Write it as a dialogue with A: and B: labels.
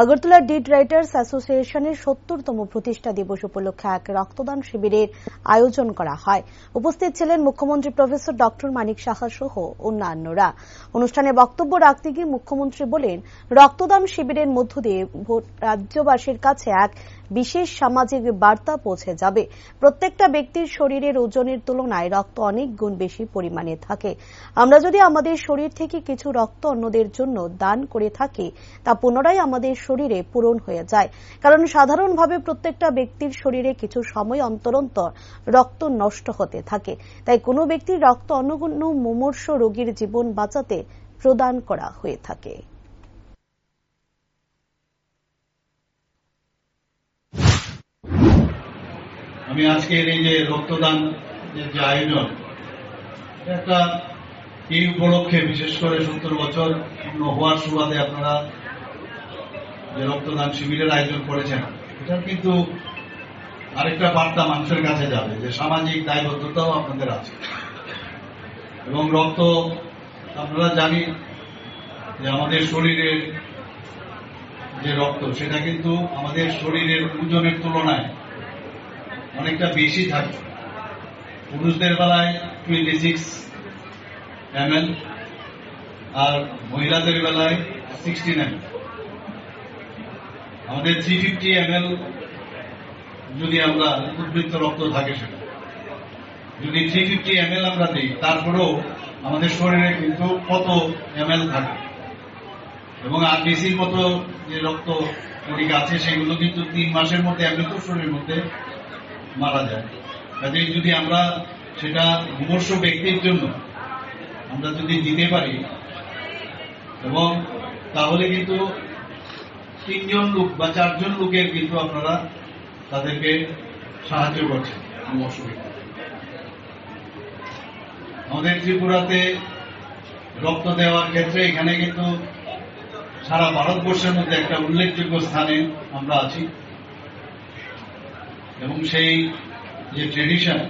A: Agartala did writers অ্যাসোসিয়েশনের সত্তরতম প্রতিষ্ঠা দিবস উপলক্ষে এক রক্তদান শিবিরের আয়োজন করা হয়। উপস্থিত ছিলেন মুখ্যমন্ত্রী প্রফেসর ডক্টর মানিক সাহা সহ অন্যান্যরা। অনুষ্ঠানে বক্তব্য রাখতে গিয়ে মুখ্যমন্ত্রী বলেন, রক্তদান শিবিরের মধ্য দিয়ে রাজ্যবাসীর কাছে এক বিশেষ সামাজিক বার্তা পৌঁছে যাবে। প্রত্যেকটা ব্যক্তির শরীরের ওজনের তুলনায় রক্ত অনেক গুণ বেশি পরিমাণে থাকে। আমরা যদি আমাদের শরীর থেকে কিছু রক্ত অন্যদের জন্য দান করে থাকি, তা পুনরায় আমাদের শরীরে পূরণ হয়ে যায়। কারণ সাধারণভাবে প্রত্যেকটা ব্যক্তির শরীরে কিছু সময় অন্তর অন্তর রক্ত নষ্ট হতে থাকে। তাই কোনো ব্যক্তির রক্ত অন্য কোনো মুমূর্ষ রোগীর জীবন বাঁচাতে প্রদান করা হয়ে থাকে।
B: আমি আজকের এই যে রক্তদান যে আয়োজন একটা এই উপলক্ষে? বিশেষ করে সত্তর বছর পূর্ণ হওয়ার সুবাদে আপনারা যে রক্তদান শিবিরের আয়োজন করেছেন। এটা কিন্তু আরেকটা বার্তা মানুষের কাছে যাবে, যে সামাজিক দায়বদ্ধতাও আপনাদের আছে। এবং রক্ত, আপনারা জানি যে আমাদের শরীরের যে রক্ত, সেটা কিন্তু আমাদের শরীরের ওজনের তুলনায় অনেকটা বেশি থাকে। পুরুষদের বেলায় টোয়েন্টি সিক্স এম আর মহিলাদের বেলায় সিক্সটিন এম আমাদের থ্রি ফিফটি এম যদি আমরা উদ্বৃত্ত রক্ত থাকে সেটা। যদি থ্রি ফিফটি এম আমরা দিই, তারপরেও আমাদের শরীরে কিন্তু কত এম থাকে। এবং আর আরবিসির মতো যে রক্ত কণিকা আছে, সেগুলো কিন্তু তিন মাসের মধ্যে এমনিতেও শরীরের মধ্যে মারা যায়। কাজেই যদি আমরা সেটা বিমর্ষ ব্যক্তির জন্য আমরা যদি দিতে পারি, এবং তাহলে কিন্তু তিনজন লোক বা চারজন লোকের কিন্তু আপনারা তাদেরকে সাহায্য করছেন। আমাদের ত্রিপুরাতে রক্ত দেওয়ার ক্ষেত্রে এখানে কিন্তু সারা ভারতবর্ষের মধ্যে একটা উল্লেখযোগ্য স্থানে আমরা আছি। এবং সেই যে ট্রেডিশন